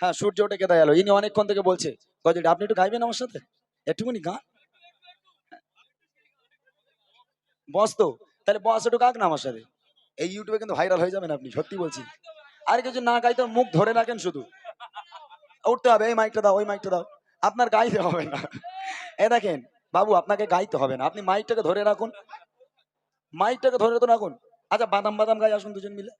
হ্যাঁ সূর্য ওঠে কেদা গেল ইনি অনেকক্ষণ থেকে বলছে গজলটা আপনি একটু গাইবেন আমার সাথে? একটুখানি গান বস তো, তাহলে বস, একটু গাক না আমার সাথে? এই ইউটিউবে কিন্তু ভাইরাল হয়ে যাবেন আপনি, সত্যি বলছি। আর কিছু না গাইতে মুখ ধরে রাখেন শুধু। উঠতে হবে, এই মাইকটা দাও, ওই মাইকটা দাও। আপনার গাইতে হবে না। এ দেখেন, বাবু, আপনাকে গাইতে হবে না। আপনি মাইকটাকে ধরে রাখুন। মাইকটাকে ধরে তো রাখুন। আচ্ছা বাদাম বাদাম গাই, আসুন দুজন মিলে।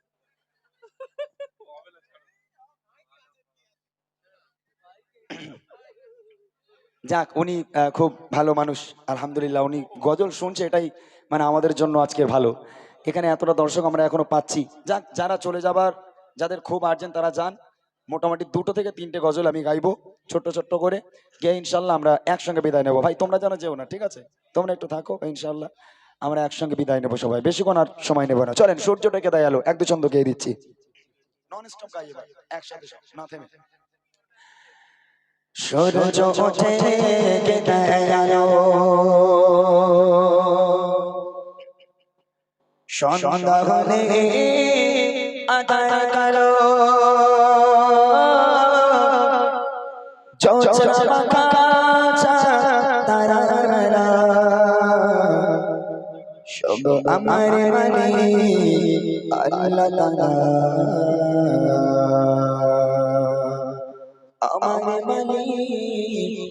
যাক, উনি খুব ভালো মানুষ, আলহামদুলিল্লাহ, উনি গজল শুনছে, এটাই মানে আমাদের জন্য আজকে ভালো। এখানে এতটা দর্শক আমরা এখনও পাচ্ছি। যাক, যারা চলে যাবার, যাদের খুব আর্জেন্ট তারা যান। মোটামুটি দুটো থেকে তিনটে গজল আমি গাইবো, ছোট্ট ছোট্ট করে। গিয়ে ইনশাল্লাহ আমরা একসঙ্গে বিদায় নেব। ভাই, তোমরা যেন যেও না, ঠিক আছে? তোমরা একটু থাকো, ইনশাল্লাহ। আমরা একসঙ্গে বিদায় নেব সবাই। বেশিক্ষণ আর সময় নেব না। চলেন, সূর্যটাকে দেয় আলো এক দু ছন্দ গিয়ে দিচ্ছি। নন স্টপ গাইয়ে একসাথে না থেমে। সূর্য ওঠে গেলো সন্ধ্যা হলে আধার কালো আমার মানে আল্লাহ আমার মানে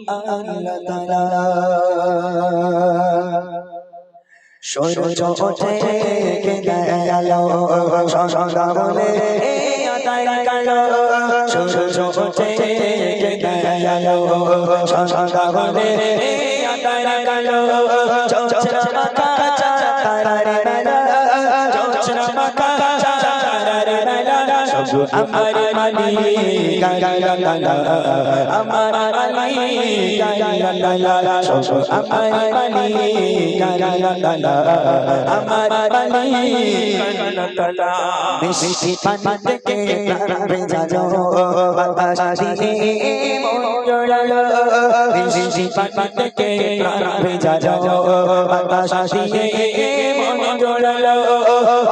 আল্লাহ তাআলা সূর্য ওঠে গেল সন্ধ্যা হলে আদায় কালো সূর্য ওঠে গেল সন্ধ্যা হলে আদায় কালো চমচমাকা সব আমার গালা আমার গালা গালা আমার গালা আমার গালা মিষ্টি পানি থেকে প্রাণ ভেজালো বাতাস দিয়ে মন জড়ালো মিষ্টি পানি থেকে প্রাণ ভেজালো বাতাস দিয়ে মন জড়ালো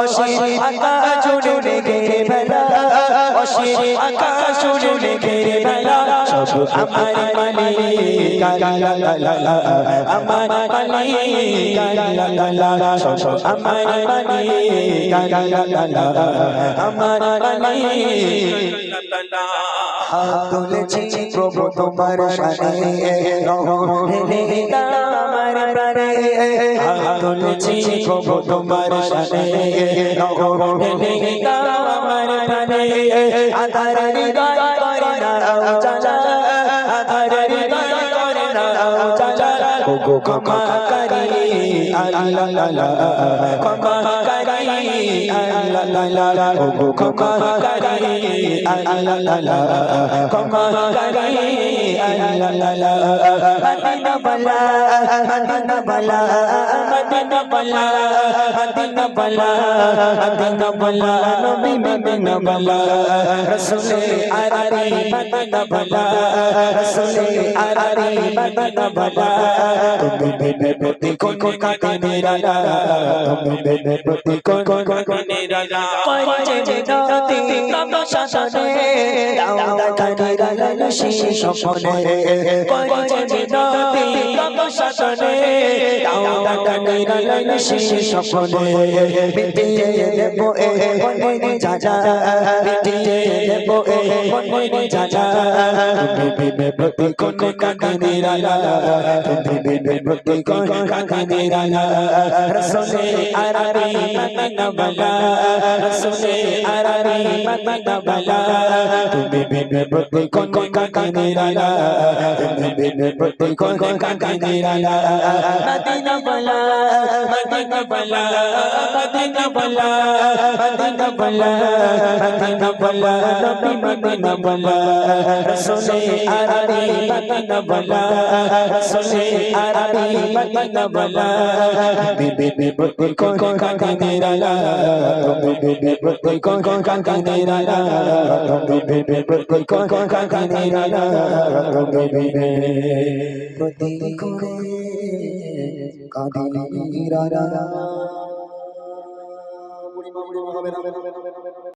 অসীম আকাশ জুড়ে গেরে বেলা অসীম আকাশ জুড়ে গেরে বেলা সব আমার মালি গালা গালা আমার মালি গালা গালা সব আমার মালি গালা গালা আমার মালি হাত প্রভু তোমার সামনে রহমে আমার প্রাণে। হাত প্রভু তোমার সামনে রহমে প্রাণে আধার হৃদয় করে নাও চাচা আধার হৃদয় করে নাও চাচা ওগো ক্ষমা করি, আল্লাহ লালা ক্ষমা করি আল্লাহ লালা ওগো ক্ষমা করি আল্লাহ লালা ক্ষমা করি আল্লাহ লালা মদিনা বলা মদিনা বলা মদিনা বলা মদিনা বলা মদিনা বলা নবী মদিনা বলা রসুলে আরারি মদিনা বলা রসুলে আরারি মদিনা বলা তুমি বেবে প্রতি কোন কাকে নিরালা তুমি বেবে প্রতি কোন কোন কইছে যে নতি তব শাসনে দাউদা কানিরালা শিশি স্বপ্নে কইছে যে নতি তব স্বপ্নে বিটিয়ে দেব এ মনে যাজা বিটিয়ে দেব এ মনে যাজা তুমি প্রতি কোন কোন কাকে নিরালা প্রতি কোন কোন কাকে রসুলে আরারি মদিনা বলা রসুলে আরারি মদিনা বলা তুমি বেবে প্রতি কোন কোন কাকে নিরালা তুমি বেবে প্রতি কোন কোন কাকে নিরালা মদিনা বলা মদিনা বলা মদিনা বলা মদিনা বলা মদিনা বলা নবী মদিনা বলা রসুলে আরারি মদিনা বলা রসুলে আরারি মদিনা বলা বিবি বিবি কোন কোন কাকে নিরালা বিবি বিবি কোন কোন কাকে নিরালা বিবি বিবি কোন কোন কাকে নিরালা বিবি প্রতি করে কাঁদে নিরালা বুড়ি মা বুড়ি মা হবে না